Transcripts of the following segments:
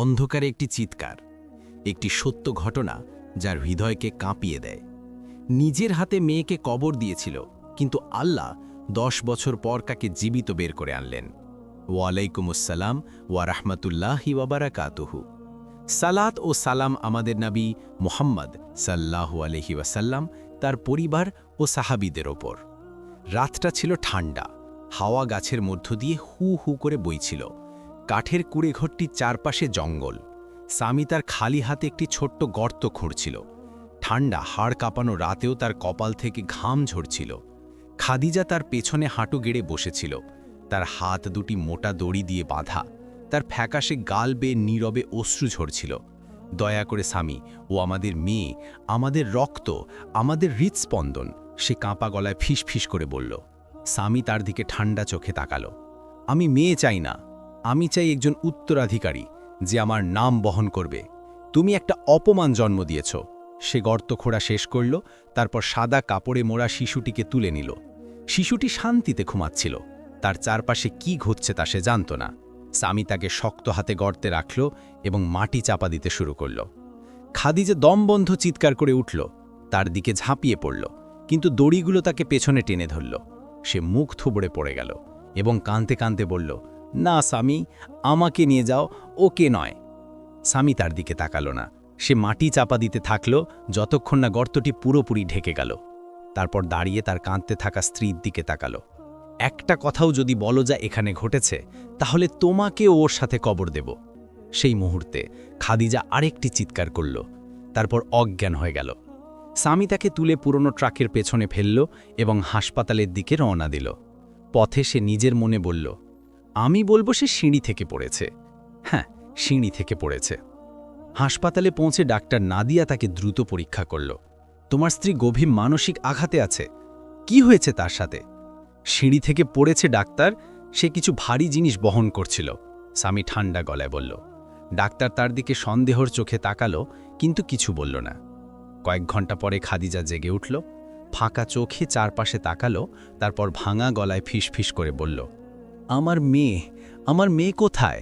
অন্ধকারে একটি চিৎকার, একটি সত্য ঘটনা যার হৃদয়কে কাঁপিয়ে দেয়। নিজের হাতে মেয়েকে কবর দিয়েছিল, কিন্তু আল্লাহ দশ বছর পর কাকে জীবিত বের করে আনলেন। ওয়ালাইকুমুসসালাম ওয়া রাহমাতুল্লাহি ওয়াবারাকাতুহু সালাত ও সালাম আমাদের নাবী মোহাম্মদ সাল্লাহু আলহি ওয়াসাল্লাম, তার পরিবার ও সাহাবিদের ওপর। রাতটা ছিল ঠান্ডা, হাওয়া গাছের মধ্য দিয়ে হু হু করে বইছিল। কাঠের কুড়েঘরটির চারপাশে জঙ্গল। সামি তার খালি হাতে একটি ছোট্ট গর্ত খুঁড়ছিল। ঠান্ডা হাড় কাঁপানো রাতেও তার কপাল থেকে ঘাম ঝরছিল। খাদিজা তার পেছনে হাঁটু গেড়ে বসেছিল। তার হাত দুটি মোটা দড়ি দিয়ে বাঁধা। তার ফ্যাকাশে গাল বেয়ে নীরবে অশ্রু ঝরছিল। দয়া করে স্বামী, ও আমাদের মেয়ে, আমাদের রক্ত, আমাদের হৃৎস্পন্দন, সে কাঁপা গলায় ফিস ফিস করে বলল। স্বামী তার দিকে ঠান্ডা চোখে তাকালো। আমি মেয়ে চাই না। আমি চাই একজন উত্তরাধিকারী যে আমার নাম বহন করবে। তুমি একটা অপমান জন্ম দিয়েছ। সে গর্ত খোঁড়া শেষ করল, তারপর সাদা কাপড়ে মোড়া শিশুটিকে তুলে নিল। শিশুটি শান্তিতে ঘুমাচ্ছিল। তার চারপাশে কি ঘটছে তা সে জানত না। স্বামী তাকে শক্ত হাতে গর্তে রাখল এবং মাটি চাপা দিতে শুরু করল। খাদিজে দমবন্ধ চিৎকার করে উঠল, তার দিকে ঝাঁপিয়ে পড়ল, কিন্তু দড়িগুলো তাকে পেছনে টেনে ধরল। সে মুখ থুবড়ে পড়ে গেল এবং কাঁদতে কাঁদতে বলল না, স্বামী, আমাকে নিয়ে যাও, ওকে নয়। স্বামী তার দিকে তাকালো না। সে মাটি চাপা দিতে থাকল, যতক্ষণ না গর্তটি পুরোপুরি ঢেকে গেল। তারপর দাঁড়িয়ে তার কাঁদতে থাকা স্ত্রীর দিকে তাকালো। একটা কথাও যদি বলো যা এখানে ঘটেছে, তাহলে তোমাকে ওর সাথে কবর দেব। সেই মুহূর্তে খাদিজা আরেকটি চিৎকার করল। তারপর অজ্ঞান হয়ে গেল। স্বামী তাকে তুলে পুরনো ট্রাকের পেছনে ফেলল এবং হাসপাতালের দিকে রওনা দিল। পথে সে নিজের মনে বলল আমি বলব সে সিঁড়ি থেকে পড়েছে। হ্যাঁ সিঁড়ি থেকে পড়েছে। হাসপাতালে পৌঁছে ডাক্তার নাদিয়া তাকে দ্রুত পরীক্ষা করল। তোমার স্ত্রী গভীর মানসিক আঘাতে আছে। কি হয়েছে তার সাথে? সিঁড়ি থেকে পড়েছে ডাক্তার, সে কিছু ভারী জিনিস বহন করছিল। স্বামী ঠান্ডা গলায় বলল, ডাক্তার তার দিকে সন্দেহর চোখে তাকালো, কিন্তু কিছু বলল না। কয়েক ঘণ্টা পরে খাদিজা জেগে উঠল, ফাঁকা চোখে চারপাশে তাকালো, তারপর ভাঙা গলায় ফিস ফিস করে বলল আমার মেয়ে আমার মেয়ে কোথায়?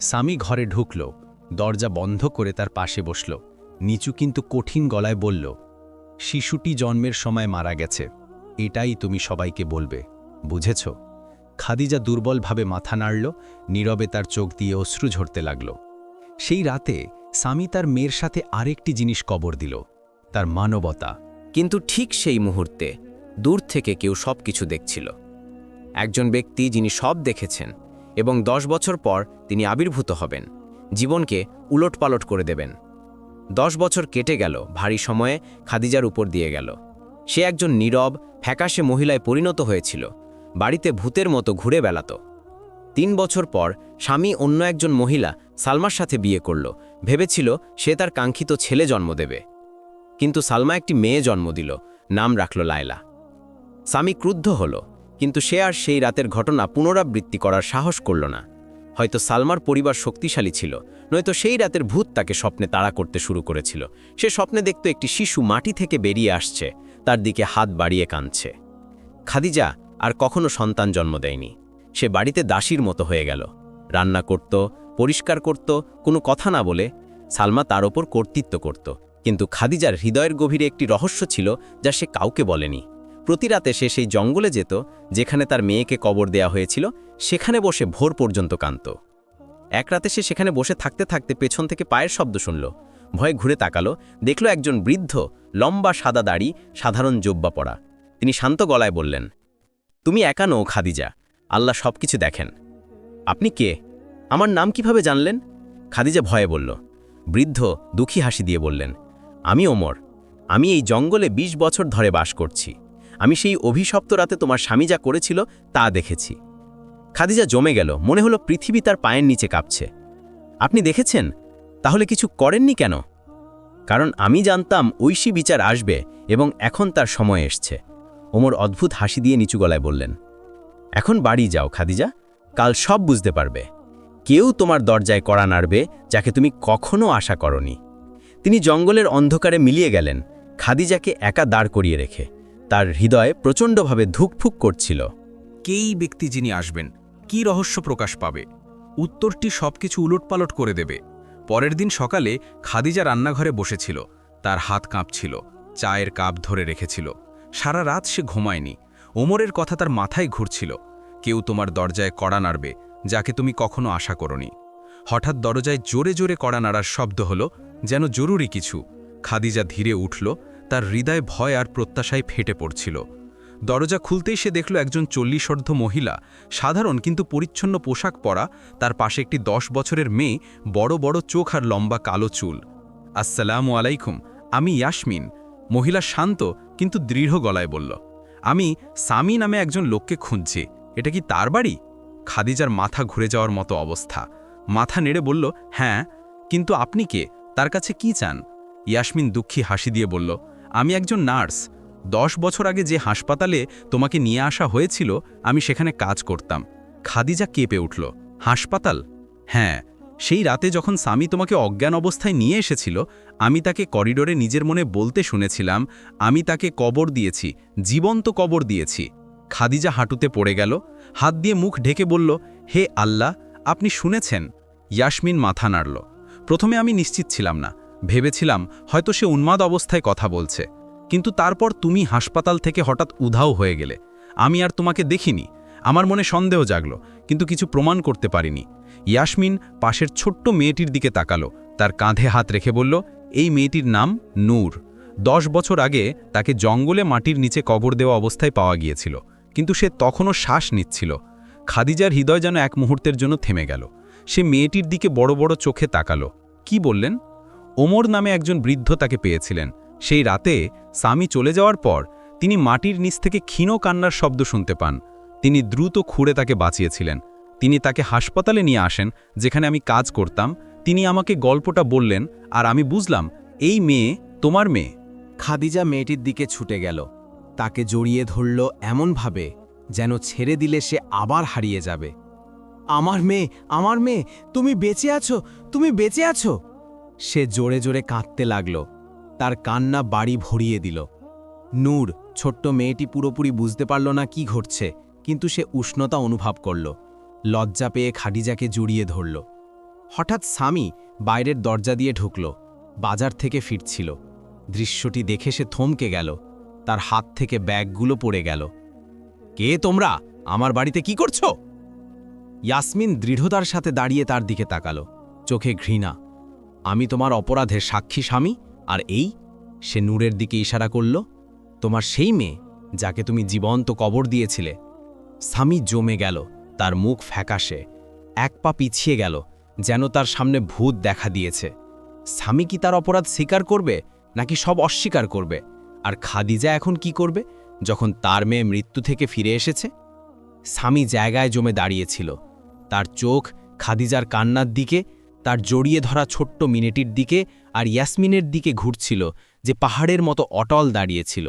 স্বামী ঘরে ঢুকল, দরজা বন্ধ করে তার পাশে বসল। নিচু কিন্তু কঠিন গলায় বলল, শিশুটি জন্মের সময় মারা গেছে, এটাই তুমি সবাইকে বলবে, বুঝেছ? খাদিজা দুর্বলভাবে মাথা নাড়ল, নীরবে তার চোখ দিয়ে অশ্রু ঝরতে লাগল। সেই রাতে স্বামী তার মেয়ের সাথে আরেকটি জিনিস কবর দিল, তার মানবতা। কিন্তু ঠিক সেই মুহূর্তে দূর থেকে কেউ সব কিছু দেখছিল। একজন ব্যক্তি যিনি সব দেখেছেন এবং দশ বছর পর তিনি আবির্ভূত হবেন, জীবনকে উলটপালট করে দেবেন। দশ বছর কেটে গেল, ভারী সময়ে খাদিজার উপর দিয়ে গেল। সে একজন নীরব, ফ্যাকাশে মহিলায় পরিণত হয়েছিল, বাড়িতে ভূতের মতো ঘুরে বেড়াত। তিন বছর পর স্বামী অন্য একজন মহিলা সালমার সাথে বিয়ে করল, ভেবেছিল সে তার কাঙ্ক্ষিত ছেলে জন্ম দেবে। কিন্তু সালমা একটি মেয়ে জন্ম দিল, নাম রাখল লায়লা। স্বামী ক্রুদ্ধ হল কিন্তু সে আর সেই রাতের ঘটনা পুনরাবৃত্তি করার সাহস করল না। হয়তো সালমার পরিবার শক্তিশালী ছিল, নয়তো সেই রাতের ভূত তাকে স্বপ্নে তাড়া করতে শুরু করেছিল। সে স্বপ্নে দেখত একটি শিশু মাটি থেকে বেরিয়ে আসছে, তার দিকে হাত বাড়িয়ে কাঁদছে। খাদিজা আর কখনো সন্তান জন্ম দেয়নি। সে বাড়িতে দাসীর মতো হয়ে গেল। রান্না করত, পরিষ্কার করত, কোনো কথা না বলে সালমা তার ওপর কর্তৃত্ব করত। কিন্তু খাদিজার হৃদয়ের গভীরে একটি রহস্য ছিল যা সে কাউকে বলেনি। প্রতি রাতে সে সেই জঙ্গলে যেত, যেখানে তার মেয়েকে কবর দেয়া হয়েছিল, সেখানে বসে ভোর পর্যন্ত কান্ত এক রাতে সে সেখানে বসে থাকতে থাকতে পেছন থেকে পায়ের শব্দ শুনল। ভয়ে ঘুরে তাকালো, দেখল একজন বৃদ্ধ লম্বা সাদা দাড়ি, সাধারণ জব্বা পড়া তিনি শান্ত গলায় বললেন, তুমি একা নও খাদিজা, আল্লাহ সব কিছু দেখেন। আপনি কে? আমার নাম কীভাবে জানলেন? খাদিজা ভয়ে বলল, বৃদ্ধ দুঃখী হাসি দিয়ে বললেন, আমি ওমর। আমি এই জঙ্গলে ২০ বছর ধরে বাস করছি। আমি সেই অভিশপ্ত রাতে তোমার স্বামী যা করেছিল তা দেখেছি। খাদিজা জমে গেল, মনে হলো পৃথিবী তার পায়ের নিচে কাঁপছে। আপনি দেখেছেন? তাহলে কিছু করেননি কেন? কারণ আমি জানতাম ঐশী বিচার আসবে এবং এখন তার সময় এসছে। ওমর অদ্ভুত হাসি দিয়ে নিচু গলায় বললেন, এখন বাড়ি যাও খাদিজা, কাল সব বুঝতে পারবে। কেউ তোমার দরজায় কড়া নাড়বে যাকে তুমি কখনো আশা করনি। তিনি জঙ্গলের অন্ধকারে মিলিয়ে গেলেন, খাদিজাকে একা দাঁড় করিয়ে রেখে। তার হৃদয়ে প্রচণ্ডভাবে ধুকফুক করছিল। কেই ব্যক্তি যিনি আসবেন, কি রহস্য প্রকাশ পাবে? উত্তরটি সবকিছু উলটপালট করে দেবে। পরের দিন সকালে খাদিজা রান্নাঘরে বসেছিল। তার হাত কাঁপছিল, চায়ের কাপ ধরে রেখেছিল। সারা রাত সে ঘুমায়নি। ওমরের কথা তার মাথায় ঘুরছিল। কেউ তোমার দরজায় কড়া নাড়বে, যাকে তুমি কখনো আশা করনি। হঠাৎ দরজায় জোরে জোরে কড়া নাড়ার শব্দ হলো, যেন জরুরি কিছু। খাদিজা ধীরে উঠল তার হৃদয় ভয় আর প্রত্যাশায় ফেটে পড়ছিল। দরজা খুলতেই সে দেখল একজন চল্লিশর্ধ মহিলা, সাধারণ কিন্তু পরিচ্ছন্ন পোশাক পরা, তার পাশে একটি দশ বছরের মেয়ে, বড় বড় চোখ আর লম্বা কালো চুল। আসসালামু আলাইকুম, আমি ইয়াসমিন। মহিলা শান্ত কিন্তু দৃঢ় গলায় বলল, আমি সামি নামে একজন লোককে খুঁজছি, এটা কি তার বাড়ি? খাদিজার মাথা ঘুরে যাওয়ার মতো অবস্থা। মাথা নেড়ে বলল হ্যাঁ কিন্তু আপনি কে? তার কাছে কি চান? ইয়াসমিন দুঃখী হাসি দিয়ে বলল আমি একজন নার্স। দশ বছর আগে যে হাসপাতালে তোমাকে নিয়ে আসা হয়েছিল, আমি সেখানে কাজ করতাম। খাদিজা কেঁপে উঠল। হাসপাতাল? হ্যাঁ। সেই রাতে যখন স্বামী তোমাকে অজ্ঞান অবস্থায় নিয়ে এসেছিল, আমি তাকে করিডোরে নিজের মনে বলতে শুনেছিলাম, আমি তাকে কবর দিয়েছি, জীবন্ত কবর দিয়েছি। খাদিজা হাঁটুতে পড়ে গেল, হাত দিয়ে মুখ ঢেকে বলল, হে আল্লাহ, আপনি শুনেছেন? ইয়াসমিন মাথা নাড়ল। প্রথমে আমি নিশ্চিত ছিলাম না। ভেবেছিলাম হয়তো সে উন্মাদ অবস্থায় কথা বলছে, কিন্তু তারপর তুমি হাসপাতাল থেকে হঠাৎ উধাও হয়ে গেলে। আমি আর তোমাকে দেখিনি, আমার মনে সন্দেহ জাগল, কিন্তু কিছু প্রমাণ করতে পারিনি। ইয়াসমিন পাশের ছোট্ট মেয়েটির দিকে তাকালো, তার কাঁধে হাত রেখে বলল, এই মেয়েটির নাম নূর। দশ বছর আগে তাকে জঙ্গলে মাটির নিচে কবর দেওয়া অবস্থায় পাওয়া গিয়েছিল, কিন্তু সে তখনও শ্বাস নিচ্ছিল। খাদিজার হৃদয় যেন এক মুহূর্তের জন্য থেমে গেল। সে মেয়েটির দিকে বড় বড় চোখে তাকালো। কি বললেন? ওমর নামে একজন বৃদ্ধ তাকে পেয়েছিলেন। সেই রাতে স্বামী চলে যাওয়ার পর তিনি মাটির নিচ থেকে ক্ষীণ কান্নার শব্দ শুনতে পান। তিনি দ্রুত খুঁড়ে তাকে বাঁচিয়েছিলেন। তিনি তাকে হাসপাতালে নিয়ে আসেন, যেখানে আমি কাজ করতাম। তিনি আমাকে গল্পটা বললেন, আর আমি বুঝলাম, এই মেয়ে তোমার মেয়ে। খাদিজা মেয়েটির দিকে ছুটে গেল। তাকে জড়িয়ে ধরল এমনভাবে যেন ছেড়ে দিলে সে আবার হারিয়ে যাবে। আমার মেয়ে আমার মেয়ে, তুমি বেঁচে আছো, তুমি বেঁচে আছো? সে জোরে জোরে কাঁদতে লাগল। তার কান্না বাড়ি ভরিয়ে দিল। নূর, ছোট্ট মেয়েটি পুরোপুরি বুঝতে পারল না কি ঘটছে, কিন্তু সে উষ্ণতা অনুভব করল। লজ্জা পেয়ে খাদিজাকে জড়িয়ে ধরল। হঠাৎ স্বামী বাইরের দরজা দিয়ে ঢুকল, বাজার থেকে ফিরছিল। দৃশ্যটি দেখে সে থমকে গেল। তার হাত থেকে ব্যাগগুলো পড়ে গেল। কে তোমরা? আমার বাড়িতে কি করছ? ইয়াসমিন দৃঢ়তার সাথে দাঁড়িয়ে তার দিকে তাকালো। চোখে ঘৃণা। আমি তোমার অপরাধের সাক্ষী স্বামী, আর এই, সে নূরের দিকে ইশারা করল, তোমার সেই মেয়ে, যাকে তুমি জীবন্ত কবর দিয়েছিলে। স্বামী জমে গেল, তার মুখ ফ্যাকাশে, এক পা পিছিয়ে গেল, যেন তার সামনে ভূত দেখা দিয়েছে। স্বামী কি তার অপরাধ স্বীকার করবে, নাকি সব অস্বীকার করবে? আর খাদিজা এখন কি করবে, যখন তার মেয়ে মৃত্যু থেকে ফিরে এসেছে? স্বামী জায়গায় জমে দাঁড়িয়েছিল। তার চোখ খাদিজার কান্নার দিকে তার জড়িয়ে ধরা ছোট্ট মিনেটির দিকে আর ইয়াসমিনের দিকে ঘুরছিল, যে পাহাড়ের মতো অটল দাঁড়িয়েছিল।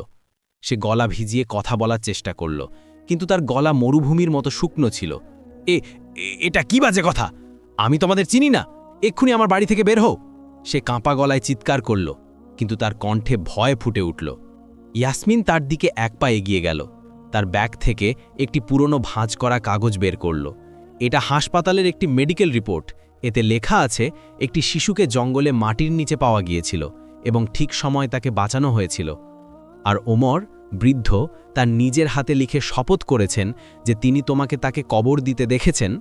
সে গলা ভিজিয়ে কথা বলার চেষ্টা করল, কিন্তু তার গলা মরুভূমির মতো শুকনো ছিল। এ এটা কি বাজে কথা? আমি তোমাদের চিনি না? এক্ষুনি আমার বাড়ি থেকে বের হও। সে কাঁপা গলায় চিৎকার করল, কিন্তু তার কণ্ঠে ভয় ফুটে উঠল। ইয়াসমিন তার দিকে এক পা এগিয়ে গেল, তার ব্যাগ থেকে একটি পুরনো ভাঁজ করা কাগজ বের করল। এটা হাসপাতালের একটি মেডিকেল রিপোর্ট এতে লেখা আছে, একটি শিশুকে জঙ্গলে মাটির নিচে পাওয়া গিয়েছিল এবং ঠিক সময় তাকে বাঁচানো হয়েছিল। আর ওমর, বৃদ্ধ, তার নিজের হাতে লিখে শপথ করেছেন যে তিনি তোমাকে তাকে কবর দিতে দেখেছেন।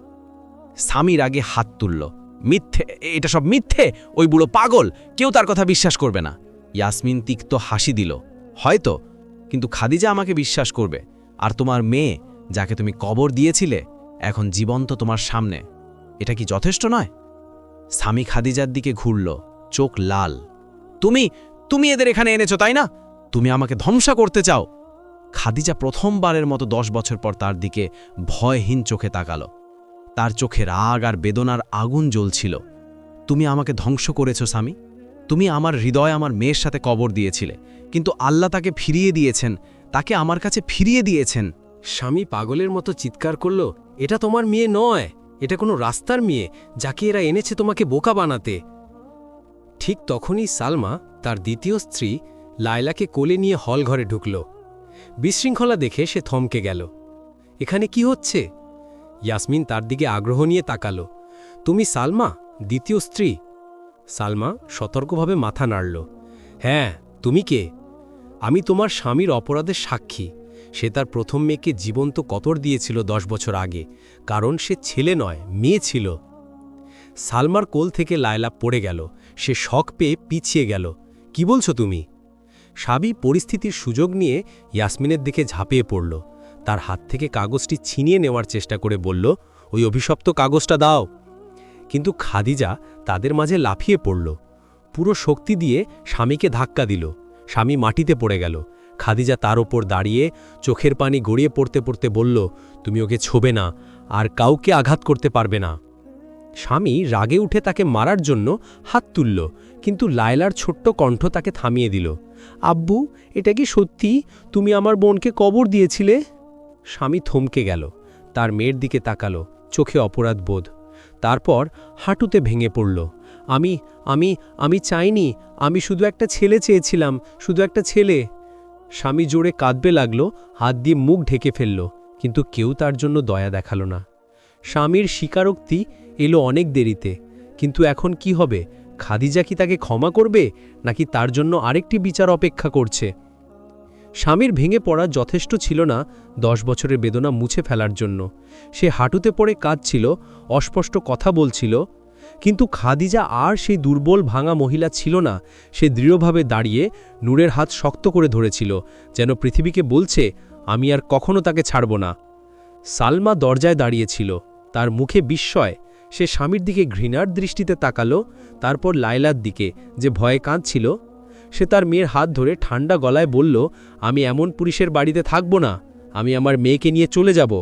স্বামীর আগে হাত তুলল। মিথ্যে, এটা সব মিথ্যে? ওই বুড়ো পাগল! কেউ তার কথা বিশ্বাস করবে না। ইয়াসমিন তিক্ত হাসি দিল। হয়তো, কিন্তু খাদিজা আমাকে বিশ্বাস করবে। আর তোমার মেয়ে, যাকে তুমি কবর দিয়েছিলে, এখন জীবন্ত তোমার সামনে। এটা কি যথেষ্ট নয়? স্বামী খাদিজার দিকে ঘুরল, চোখ লাল। তুমি তুমি এদের এখানে এনেছো, তাই না? তুমি আমাকে ধ্বংসা করতে চাও। খাদিজা প্রথমবারের মতো দশ বছর পর তার দিকে ভয়হীন চোখে তাকালো। তার চোখে রাগ আর বেদনার আগুন জ্বলছিল। তুমি আমাকে ধ্বংস করেছ, স্বামী। তুমি আমার হৃদয়, আমার মেয়ের সাথে কবর দিয়েছিলে। কিন্তু আল্লাহ তাকে ফিরিয়ে দিয়েছেন, তাকে আমার কাছে ফিরিয়ে দিয়েছেন। স্বামী পাগলের মতো চিৎকার করল, এটা তোমার মেয়ে নয়। এটা কোনো রাস্তার মেয়ে যাকে এরা এনেছে তোমাকে বোকা বানাতে। ঠিক তখনই সালমা, তার দ্বিতীয় স্ত্রী, লায়লাকে কোলে নিয়ে হল ঘরে ঢুকল। বিশৃঙ্খলা দেখে সে থমকে গেল। এখানে কি হচ্ছে? ইয়াসমিন তার দিকে আগ্রহ নিয়ে তাকালো। তুমি সালমা, দ্বিতীয় স্ত্রী? সালমা সতর্কভাবে মাথা নাড়ল। হ্যাঁ তুমি কে? আমি তোমার স্বামীর অপরাধের সাক্ষী। সে তার প্রথম মেয়েকে জীবন্ত কতর দিয়েছিল দশ বছর আগে, কারণ সে ছেলে নয়, মেয়ে ছিল। সালমার কোল থেকে লায়লা পড়ে গেল, সে শখ পেয়ে পিছিয়ে গেল। কি বলছো তুমি? সাবি পরিস্থিতির সুযোগ নিয়ে ইয়াসমিনের দিকে ঝাঁপিয়ে পড়ল। তার হাত থেকে কাগজটি ছিনিয়ে নেওয়ার চেষ্টা করে বলল, ওই অভিশপ্ত কাগজটা দাও। কিন্তু খাদিজা তাদের মাঝে লাফিয়ে পড়ল। পুরো শক্তি দিয়ে স্বামীকে ধাক্কা দিল। স্বামী মাটিতে পড়ে গেল। খাদিজা তার ওপর দাঁড়িয়ে চোখের পানি গড়িয়ে পড়তে পড়তে বলল, তুমি ওকে ছোবে না, আর কাউকে আঘাত করতে পারবে না। স্বামী রাগে উঠে তাকে মারার জন্য হাত তুলল, কিন্তু লায়লার ছোট্ট কণ্ঠ তাকে থামিয়ে দিল, আব্বু, এটা কি সত্যি? তুমি আমার বোনকে কবর দিয়েছিলে? স্বামী থমকে গেল, তার মেয়ের দিকে তাকালো, চোখে অপরাধ বোধ। তারপর হাঁটুতে ভেঙে পড়ল, আমি আমি আমি চাইনি, আমি শুধু একটা ছেলে চেয়েছিলাম, শুধু একটা ছেলে। স্বামী জোরে কাঁদবে লাগল, হাত দিয়ে মুখ ঢেকে ফেলল, কিন্তু কেউ তার জন্য দয়া দেখাল না। স্বামীর স্বীকারোক্তি এলো অনেক দেরিতে, কিন্তু এখন কি হবে? খাদিজা কি তাকে ক্ষমা করবে, নাকি তার জন্য আরেকটি বিচার অপেক্ষা করছে? স্বামীর ভেঙে পড়া যথেষ্ট ছিল না দশ বছরের বেদনা মুছে ফেলার জন্য। সে হাঁটুতে পড়ে কাঁদছিল, অস্পষ্ট কথা বলছিল কিন্তু খাদিজা আর সেই দুর্বল ভাঙা মহিলা ছিল না। সে দৃঢ়ভাবে দাঁড়িয়ে নূরের হাত শক্ত করে ধরেছিল, যেন পৃথিবীকে বলছে, আমি আর কখনো তাকে ছাড়ব না। সালমা দরজায় দাঁড়িয়েছিল, তার মুখে বিস্ময়। সে স্বামীর দিকে ঘৃণার দৃষ্টিতে তাকালো, তারপর লায়লার দিকে, যে ভয়ে কাঁদছিল। সে তার মেয়ের হাত ধরে ঠান্ডা গলায় বলল, আমি এমন পুরুষের বাড়িতে থাকব না, আমি আমার মেয়েকে নিয়ে চলে যাব।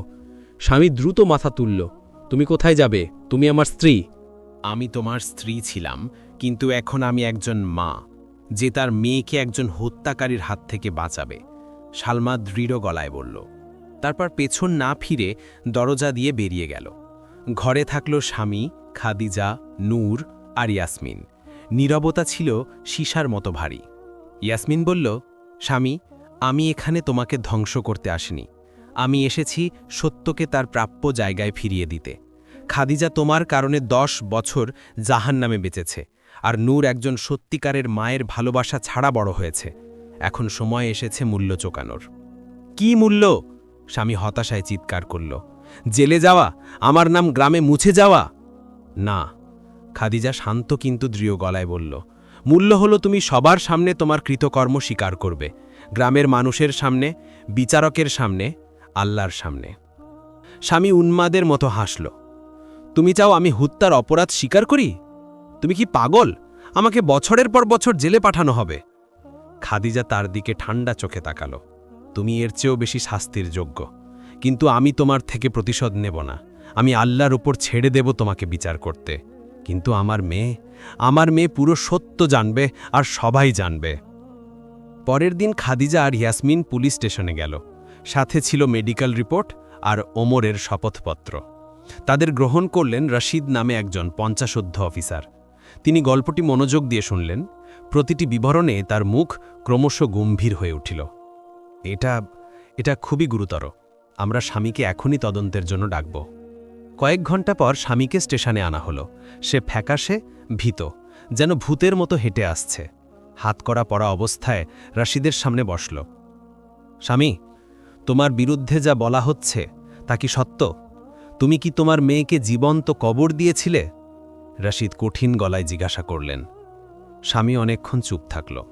স্বামী দ্রুত মাথা তুলল, তুমি কোথায় যাবে? তুমি আমার স্ত্রী। আমি তোমার স্ত্রী ছিলাম, কিন্তু এখন আমি একজন মা, যে তার মেয়েকে একজন হত্যাকারীর হাত থেকে বাঁচাবে। সালমা দৃঢ় গলায় বলল। তারপর পেছন না ফিরে দরজা দিয়ে বেরিয়ে গেল। ঘরে থাকল স্বামী, খাদিজা, নূর আর ইয়াসমিন। নীরবতা ছিল সীসার মতো ভারী। ইয়াসমিন বলল, স্বামী, আমি এখানে তোমাকে ধ্বংস করতে আসিনি। আমি এসেছি সত্যকে তার প্রাপ্য জায়গায় ফিরিয়ে দিতে। খাদিজা তোমার কারণে দশ বছর জাহান নামে বেঁচেছে, আর নূর একজন সত্যিকারের মায়ের ভালোবাসা ছাড়া বড় হয়েছে। এখন সময় এসেছে মূল্য চোকানোর। কি মূল্য? স্বামী হতাশায় চিৎকার করল। জেলে যাওয়া? আমার নাম গ্রামে মুছে যাওয়া? না। খাদিজা শান্ত কিন্তু দৃঢ় গলায় বলল, মূল্য হলো তুমি সবার সামনে তোমার কৃতকর্ম স্বীকার করবে, গ্রামের মানুষের সামনে, বিচারকের সামনে, আল্লাহর সামনে। স্বামী উন্মাদের মতো হাসল। তুমি চাও আমি হত্যার অপরাধ স্বীকার করি? তুমি কি পাগল? আমাকে বছরের পর বছর জেলে পাঠানো হবে। খাদিজা তার দিকে ঠান্ডা চোখে তাকালো। তুমি এর চেয়েও বেশি শাস্তির যোগ্য। কিন্তু আমি তোমার থেকে প্রতিশোধ নেব না। আমি আল্লাহর উপর ছেড়ে দেব তোমাকে বিচার করতে। কিন্তু আমার মেয়ে আমার মেয়ে পুরো সত্য জানবে আর সবাই জানবে। পরের দিন খাদিজা আর ইয়াসমিন পুলিশ স্টেশনে গেল। সাথে ছিল মেডিকেল রিপোর্ট আর ওমরের শপথপত্র। তাদের গ্রহণ করলেন রশিদ নামে একজন পঞ্চাশোদ্ধ অফিসার। তিনি গল্পটি মনোযোগ দিয়ে শুনলেন। প্রতিটি বিবরণে তার মুখ ক্রমশ গম্ভীর হয়ে উঠিল। এটা এটা খুবই গুরুতর। আমরা স্বামীকে এখনই তদন্তের জন্য ডাকব। কয়েক ঘণ্টা পর স্বামীকে স্টেশনে আনা হলো। সে ফ্যাকাশে, ভীত, যেন ভূতের মতো হেঁটে আসছে। হাত করা পড়া অবস্থায় রাশিদের সামনে বসল। স্বামী, তোমার বিরুদ্ধে যা বলা হচ্ছে, তা কি সত্য? তুমি কি তোমার মেয়েকে জীবন্ত কবর দিয়েছিলে? রাশিদ কঠিন গলায় জিজ্ঞাসা করলেন। স্বামী অনেকক্ষণ চুপ থাকল।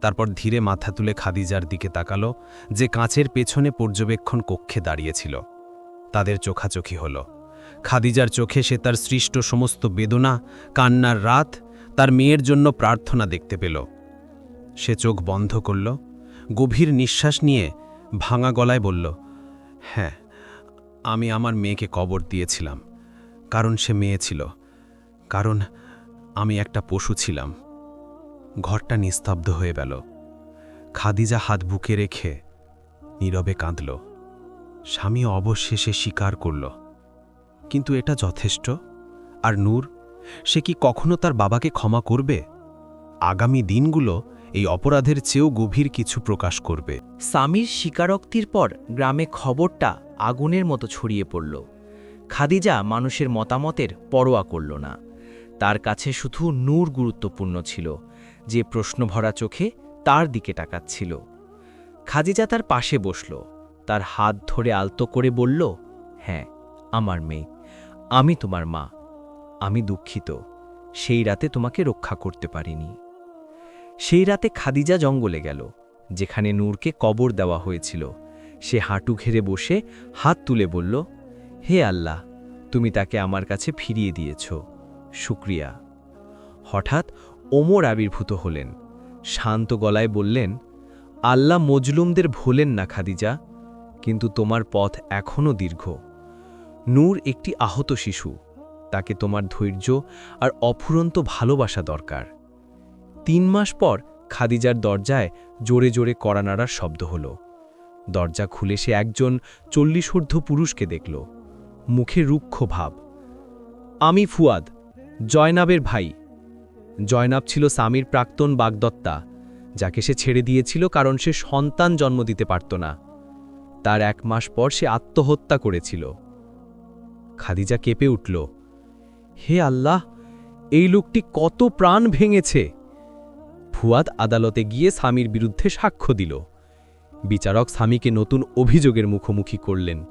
তারপর ধীরে মাথা তুলে খাদিজার দিকে তাকালো, যে কাঁচের পেছনে পর্যবেক্ষণ কক্ষে দাঁড়িয়েছিল। তাদের চোখাচোখি হল। খাদিজার চোখে সে তার সৃষ্ট সমস্ত বেদনা, কান্নার রাত, তার মেয়ের জন্য প্রার্থনা দেখতে পেল। সে চোখ বন্ধ করল, গভীর নিঃশ্বাস নিয়ে ভাঙা গলায় বলল হ্যাঁ আমি আমার মেয়েকে কবর দিয়েছিলাম, কারণ সে মেয়ে ছিল, কারণ আমি একটা পশু ছিলাম। ঘরটা নিস্তব্ধ হয়ে গেল। খাদিজা হাত বুকে রেখে নীরবে কাঁদল। স্বামী অবশেষে স্বীকার করল, কিন্তু এটা যথেষ্ট? আর নূর, সে কি কখনো তার বাবাকে ক্ষমা করবে? আগামী দিনগুলো এই অপরাধের চেয়েও গভীর কিছু প্রকাশ করবে। স্বামীর স্বীকারোক্তির পর গ্রামে খবরটা আগুনের মতো ছড়িয়ে পড়ল। খাদিজা মানুষের মতামতের পরোয়া করল না। তার কাছে শুধু নূর গুরুত্বপূর্ণ ছিল, যে প্রশ্নভরা চোখে তার দিকে তাকাচ্ছিল। খাদিজা তার পাশে বসল, তার হাত ধরে আলতো করে বলল হ্যাঁ আমার মেয়ে, আমি তোমার মা, আমি দুঃখিত, সেই রাতে তোমাকে রক্ষা করতে পারিনি। সেই রাতে খাদিজা জঙ্গলে গেল, যেখানে নূরকে কবর দেওয়া হয়েছিল। সে হাঁটু ঘেরে বসে হাত তুলে বলল, হে আল্লাহ, তুমি তাকে আমার কাছে ফিরিয়ে দিয়েছ। শুক্রিয়া। হঠাৎ ওমর আবির্ভূত হলেন। শান্ত গলায় বললেন, আল্লাহ মজলুমদের ভোলেন না, খাদিজা, কিন্তু তোমার পথ এখনও দীর্ঘ। নূর একটি আহত শিশু, তাকে তোমার ধৈর্য আর অফুরন্ত ভালোবাসা দরকার। তিন মাস পর খাদিজার দরজায় জোরে জোরে কড়া নাড়ার শব্দ হল। দরজা খুলে সে একজন চল্লিশোর্ধ্ব পুরুষকে দেখল। মুখে রুক্ষ ভাব। আমি ফুয়াদ, জয়নাবের ভাই। জয়নাব ছিল স্বামীর প্রাক্তন বাগদত্তা, যাকে সে ছেড়ে দিয়েছিল কারণ সে সন্তান জন্ম দিতে পারত না। তার এক মাস পর সে আত্মহত্যা করেছিল। খাদিজা কেঁপে উঠল। হে আল্লাহ, এই লোকটি কত প্রাণ ভেঙেছে! ফুয়াদ আদালতে গিয়ে স্বামীর বিরুদ্ধে সাক্ষ্য দিল। বিচারক স্বামীকে নতুন অভিযোগের মুখোমুখি করলেন।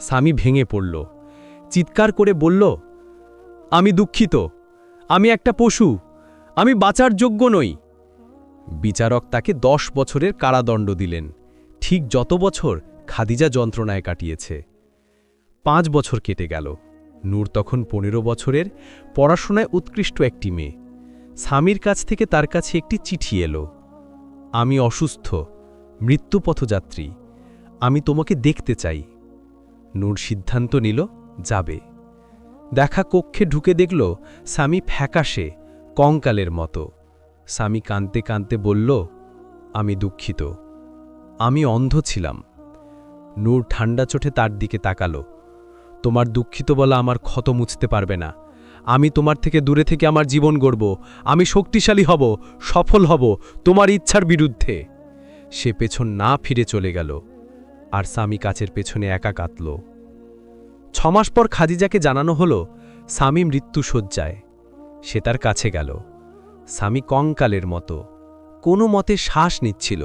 স্বামী ভেঙে পড়ল। চিৎকার করে বলল, আমি দুঃখিত। আমি একটা পশু। আমি বাঁচার যোগ্য নই। বিচারক তাকে দশ বছরের কারাদণ্ড দিলেন। ঠিক যত বছর খাদিজা যন্ত্রণায় কাটিয়েছে। পাঁচ বছর কেটে গেল। নূর তখন পনেরো বছরের, পড়াশোনায় উৎকৃষ্ট একটি মেয়ে। স্বামীর কাছ থেকে তার কাছে একটি চিঠি এলো। আমি অসুস্থ। মৃত্যুপথযাত্রী, আমি তোমাকে দেখতে চাই। নূর সিদ্ধান্ত নিল, যাবে। দেখা কক্ষে ঢুকে দেখল, স্বামী ফ্যাকাশে, কঙ্কালের মতো। স্বামী কাঁদতে কাঁদতে বলল, আমি দুঃখিত, আমি অন্ধ ছিলাম। নূর ঠান্ডা চোটে তার দিকে তাকালো। তোমার দুঃখিত বলা আমার ক্ষত মুছতে পারবে না। আমি তোমার থেকে দূরে থেকে আমার জীবন গড়ব। আমি শক্তিশালী হব, সফল হব তোমার ইচ্ছার বিরুদ্ধে। সে পেছন না ফিরে চলে গেল, আর স্বামী কাছের পেছনে একা কাতল ছমাস পর খাদিজাকে জানানো হলো, স্বামী মৃত্যু সে তার কাছে গেল। স্বামী কঙ্কালের মতো, কোনো মতে শ্বাস নিচ্ছিল।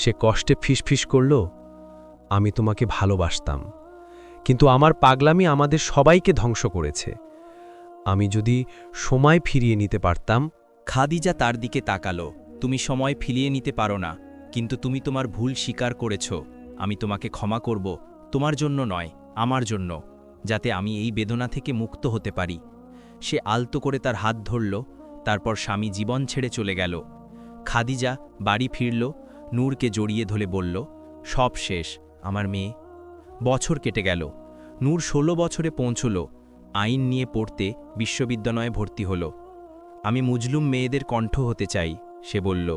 সে কষ্টে ফিসফিস করল, আমি তোমাকে ভালোবাসতাম, কিন্তু আমার পাগলামি আমাদের সবাইকে ধ্বংস করেছে। আমি যদি সময় ফিরিয়ে নিতে পারতাম খাদিজা তার দিকে তাকালো, তুমি সময় ফিরিয়ে নিতে পারো না। কিন্তু তুমি তোমার ভুল স্বীকার করেছ। আমি তোমাকে ক্ষমা করব, তোমার জন্য নয়, আমার জন্য, যাতে আমি এই বেদনা থেকে মুক্ত হতে পারি। সে আলতো করে তার হাত ধরল, তারপর স্বামী জীবন ছেড়ে চলে গেল। খাদিজা বাড়ি ফিরল, নূরকে জড়িয়ে ধরে বলল, সব শেষ, আমার মেয়ে। বছর কেটে গেল, নূর ষোলো বছরে পৌঁছল, আইন নিয়ে পড়তে বিশ্ববিদ্যালয়ে ভর্তি হল। আমি মুজলুম মেয়েদের কণ্ঠ হতে চাই, সে বলল।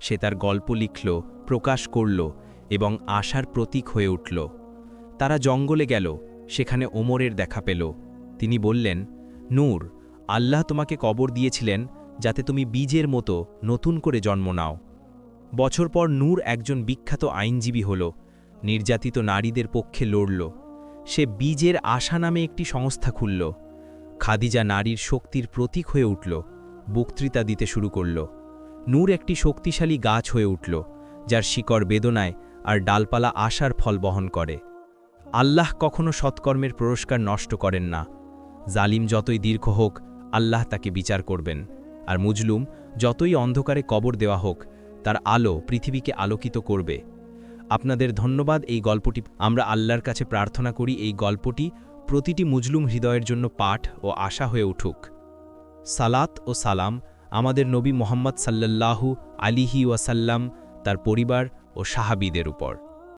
সে তার গল্প লিখল, প্রকাশ করল এবং আশার প্রতীক হয়ে উঠল। তারা জঙ্গলে গেল, সেখানে ওমরের দেখা পেল। তিনি বললেন, নূর, আল্লাহ তোমাকে কবর দিয়েছিলেন যাতে তুমি বীজের মতো নতুন করে জন্ম নাও। বছর পর নূর একজন বিখ্যাত আইনজীবী হল, নির্যাতিত নারীদের পক্ষে লড়ল। সে বীজের আশা নামে একটি সংস্থা খুলল। খাদিজা নারীর শক্তির প্রতীক হয়ে উঠল, বক্তৃতা দিতে শুরু করল। নূর একটি শক্তিশালী গাছ হয়ে উঠল, যার শিকড় বেদনায় আর ডালপালা আশার ফল বহন করে। আল্লাহ কখনো সৎকর্মের পুরস্কার নষ্ট করেন না। জালিম যতই দীর্ঘ হোক, আল্লাহ তাকে বিচার করবেন। আর মুজলুম যতই অন্ধকারে কবর দেওয়া হোক, তার আলো পৃথিবীকে আলোকিত করবে। আপনাদের ধন্যবাদ এই গল্পটি। আমরা আল্লাহর কাছে প্রার্থনা করি এই গল্পটি প্রতিটি মুজলুম হৃদয়ের জন্য পাঠ ও আশা হয়ে উঠুক। সালাত ও সালাম আমাদের নবী মোহাম্মদ সাল্লাল্লাহু আলিহি ওয়াসাল্লাম তার পরিবার ও সাহাবিদের উপর।